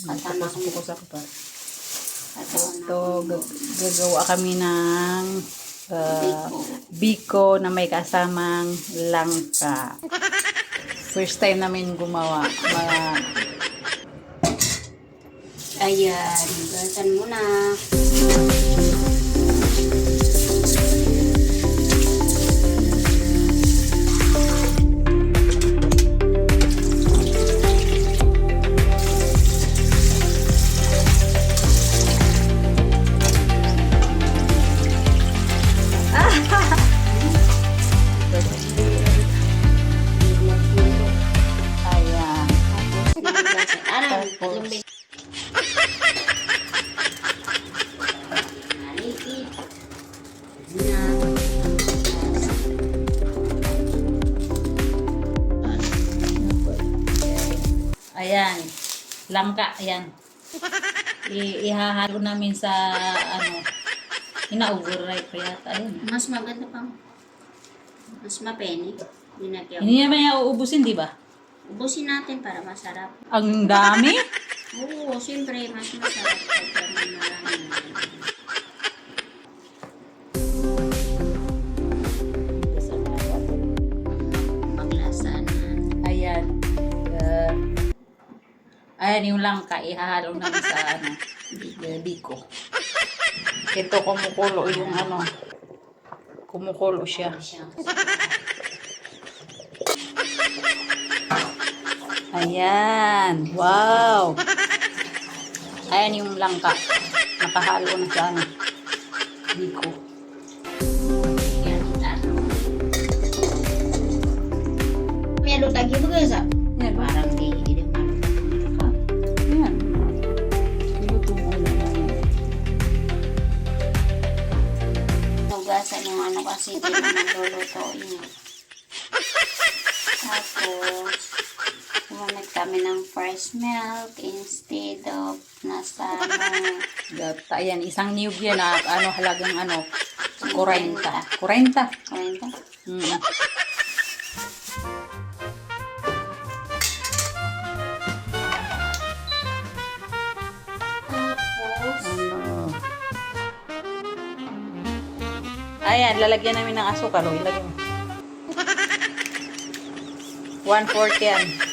Ko. Focus ako pa. Gag- gagawa kami ng uh, Biko. na may kasamang langka. First time namin gumawa. Ma- Ayan, gasan mo na. Ayan. Ayan. Langka. Ayan. I- ihahalo namin sa ano. Ina-overripe pa yata. Ayan. Mas maganda pang mas mapeni. Dinagyan. Hindi naman niya uubusin, di ba? Ubusin natin para masarap. Ang dami. Oo, siyempre, mas masarap pag marami. Ayan. Uh, ayan yung langka. Ihahalo namin sa ano. bi- Biko. Ito kumukulo yung ano. Kumukulo. Siya. Ayan. Wow. Ayan yung langka. Nakahalo na sa ano. Biko. Yan, lutag yung mga sa Ayan. parang di di malutag. Ayan. Luto mo na yan. Hugasan yung ano kasi di naman lulutuin. Tapos, gumamit kami ng fresh milk instead of nasa ano, Gata. Ayan. Isang niyog yan na ano halagang ano. 40. 40. kwenta. Mm. Tapos. Ayan, lalagyan namin ng asukal. O, ilagay mo. 140 yan.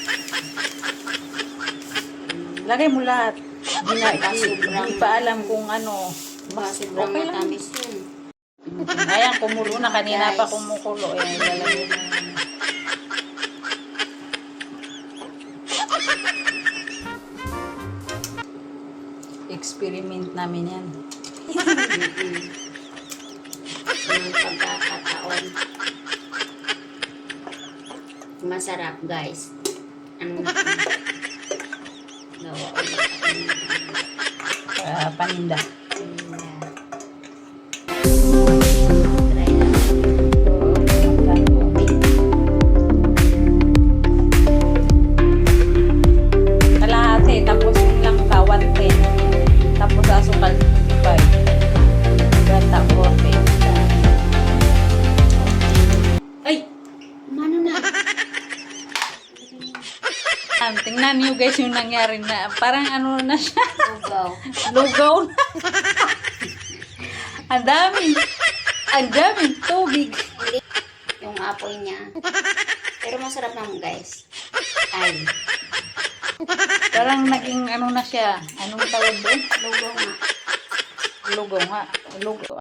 Lagay mo lahat. Hindi na, hindi, pa alam kung ano. sobrang Okay lang. matamis yun. Ayan, kumulo na. Kanina pa kumukulo. Ayan, ilalagay mo. Experiment namin yan. Yung pagkakataon. Masarap, guys. Ano na Ako ng Ah, paninda. Ah, Tingnan niyo guys yung nangyari na. Parang ano na siya. Lugaw. Lugaw na. Ang dami. Ang daming tubig. Yung apoy niya. Pero masarap naman, guys. Ay. Parang naging ano na siya. Anong tawag doon? Lugaw nga. Lugaw nga. Lugaw.